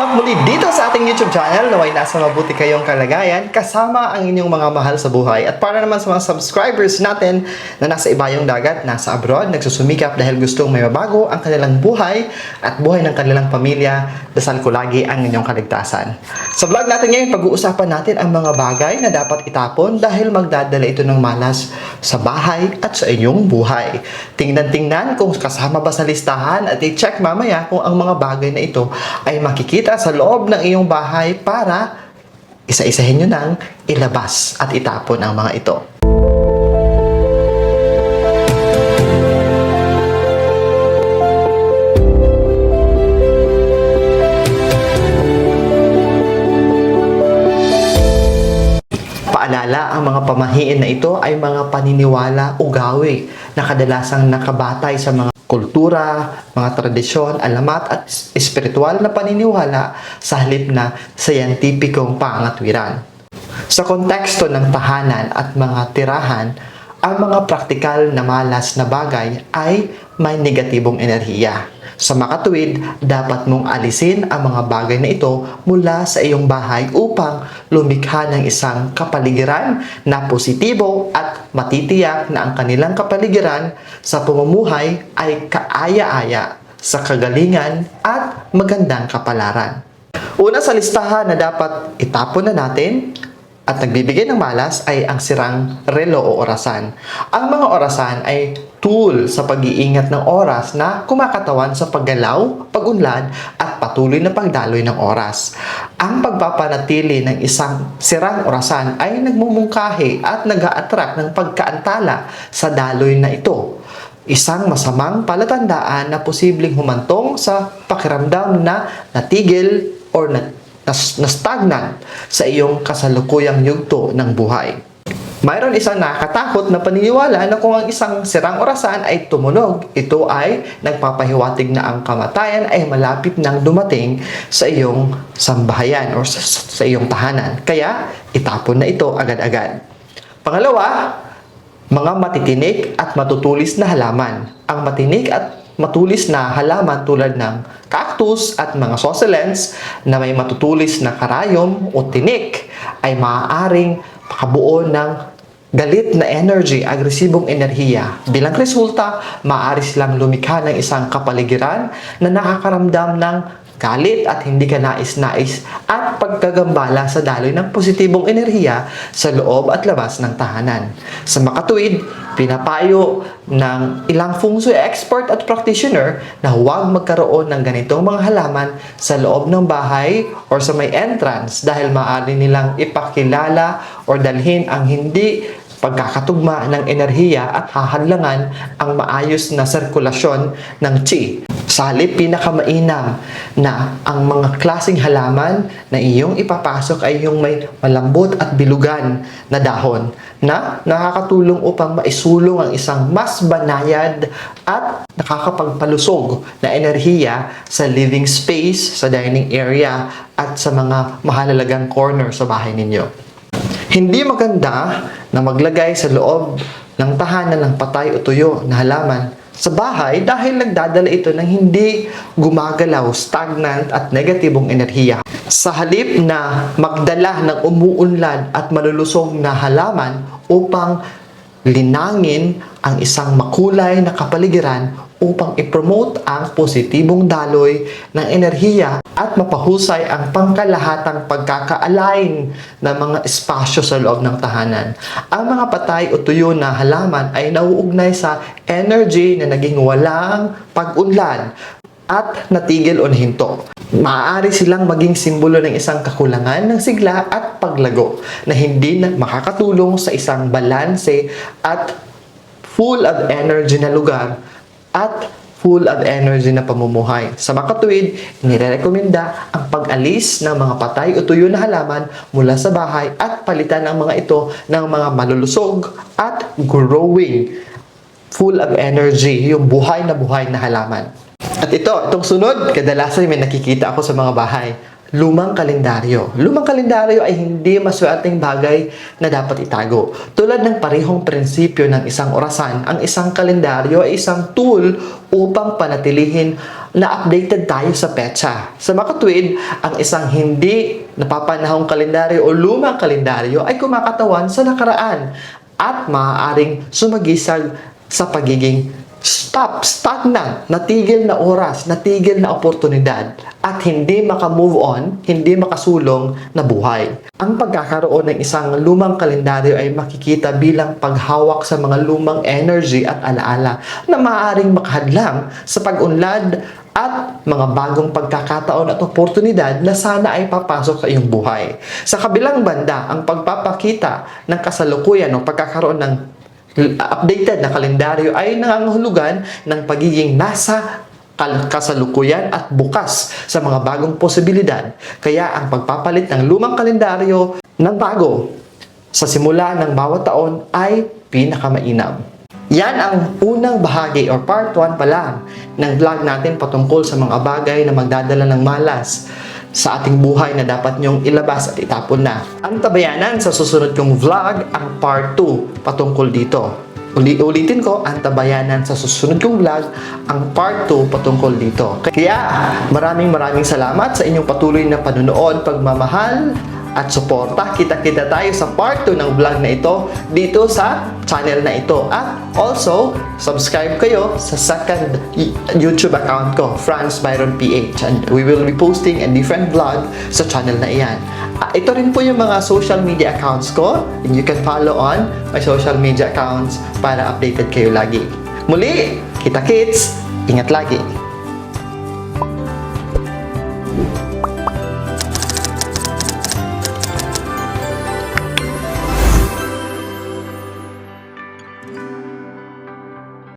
back muli dito sa ating YouTube channel naway nasa mabuti kayong kalagayan kasama ang inyong mga mahal sa buhay. At para naman sa mga subscribers natin na nasa ibayong dagat, nasa abroad, nagsusumikap dahil gustong may mabago ang kanilang buhay at buhay ng kanilang pamilya, dasal ko lagi ang inyong kaligtasan. Sa vlog natin ngayon, pag-uusapan natin ang mga bagay na dapat itapon dahil magdadala ito ng malas sa bahay at sa inyong buhay. Tingnan-tingnan kung kasama ba sa listahan at i-check mamaya kung ang mga bagay na ito ay makikita sa loob ng iyong bahay para isa-isahin nyo nang ilabas at itapon ang mga ito. Paalala, ang mga pamahiin na ito ay mga paniniwala o gawi na kadalasang nakabatay sa mga kultura, mga tradisyon, alamat at espiritual na paniniwala sa halip na sayantipikong pangatwiran. Sa konteksto ng tahanan at mga tirahan, ang mga praktikal na malas na bagay ay may negatibong enerhiya. Sa makatuwid, dapat mong alisin ang mga bagay na ito mula sa iyong bahay upang lumikha ng isang kapaligiran na positibo at matitiyak na ang kanilang kapaligiran sa pamumuhay ay kaaya-aya sa kagalingan at magandang kapalaran. Una sa listahan na dapat itapon na natin at nagbibigay ng malas ay ang sirang relo o orasan. Ang mga orasan ay tool sa pag-iingat ng oras na kumakatawan sa paggalaw, pagunlad at patuloy na pagdaloy ng oras. Ang pagpapanatili ng isang sirang orasan ay nagmumungkahi at nag attract ng pagkaantala sa daloy na ito isang masamang palatandaan na posibleng humantong sa pakiramdam na natigil or na, na, na stagnant sa iyong kasalukuyang yugto ng buhay. Mayroon isang nakakatakot na paniniwala na kung ang isang sirang orasan ay tumunog, ito ay nagpapahiwatig na ang kamatayan ay malapit nang dumating sa iyong sambahayan o sa, sa iyong tahanan. Kaya itapon na ito agad-agad. Pangalawa, mga matitinik at matutulis na halaman. Ang matinik at matulis na halaman tulad ng cactus at mga succulents na may matutulis na karayom o tinik ay maaaring makabuo ng galit na energy, agresibong enerhiya. Bilang resulta, maaari silang lumikha ng isang kapaligiran na nakakaramdam ng galit at hindi ka nais-nais at pagkagambala sa daloy ng positibong enerhiya sa loob at labas ng tahanan. Sa makatuwid, pinapayo ng ilang feng shui expert at practitioner na huwag magkaroon ng ganitong mga halaman sa loob ng bahay or sa may entrance dahil maaari nilang ipakilala or dalhin ang hindi pagkakatugma ng enerhiya at hahadlangan ang maayos na sirkulasyon ng chi. Sa halip, pinakamainam na ang mga klasing halaman na iyong ipapasok ay yung may malambot at bilugan na dahon na nakakatulong upang maisulong ang isang mas banayad at nakakapagpalusog na enerhiya sa living space, sa dining area at sa mga mahalalagang corner sa bahay ninyo. Hindi maganda na maglagay sa loob ng tahanan ng patay o tuyo na halaman sa bahay dahil nagdadala ito ng hindi gumagalaw, stagnant at negatibong enerhiya. Sa halip na magdala ng umuunlad at malulusog na halaman upang linangin ang isang makulay na kapaligiran upang i-promote ang positibong daloy ng enerhiya at mapahusay ang pangkalahatang pagkaka-align ng mga espasyo sa loob ng tahanan. Ang mga patay o tuyo na halaman ay nauugnay sa energy na naging walang pag-unlad at natigil o nahinto. Maaari silang maging simbolo ng isang kakulangan ng sigla at paglago na hindi na makakatulong sa isang balanse at full of energy na lugar at full of energy na pamumuhay. Sa makatuwid, nirerekomenda ang pag-alis ng mga patay o tuyo na halaman mula sa bahay at palitan ang mga ito ng mga malulusog at growing full of energy, yung buhay na buhay na halaman. At ito, itong sunod, kadalasan may nakikita ako sa mga bahay. lumang kalendaryo. Lumang kalendaryo ay hindi maswerteng bagay na dapat itago. Tulad ng parehong prinsipyo ng isang orasan, ang isang kalendaryo ay isang tool upang panatilihin na updated tayo sa petsa. Sa makatwid, ang isang hindi napapanahong kalendaryo o lumang kalendaryo ay kumakatawan sa nakaraan at maaaring sumagisag sa pagiging stop, stagnant, natigil na oras, natigil na oportunidad at hindi makamove on, hindi makasulong na buhay. Ang pagkakaroon ng isang lumang kalendaryo ay makikita bilang paghawak sa mga lumang energy at alaala na maaaring makahadlang sa pag-unlad at mga bagong pagkakataon at oportunidad na sana ay papasok sa iyong buhay. Sa kabilang banda, ang pagpapakita ng kasalukuyan o pagkakaroon ng updated na kalendaryo ay nangangahulugan ng pagiging nasa kasalukuyan at bukas sa mga bagong posibilidad. Kaya ang pagpapalit ng lumang kalendaryo ng bago sa simula ng bawat taon ay pinakamainam. Yan ang unang bahagi or part 1 pa lang ng vlog natin patungkol sa mga bagay na magdadala ng malas sa ating buhay na dapat nyong ilabas at itapon na. Ang tabayanan sa susunod kong vlog ang part 2 patungkol dito. Uli ulitin ko, ang tabayanan sa susunod kong vlog ang part 2 patungkol dito. Kaya maraming maraming salamat sa inyong patuloy na panunood, pagmamahal, at suporta. Kita-kita tayo sa part 2 ng vlog na ito dito sa channel na ito. At also, subscribe kayo sa second YouTube account ko, Franz Byron PH. And we will be posting a different vlog sa channel na iyan. Ah, ito rin po yung mga social media accounts ko. And you can follow on my social media accounts para updated kayo lagi. Muli, kita kits, ingat lagi.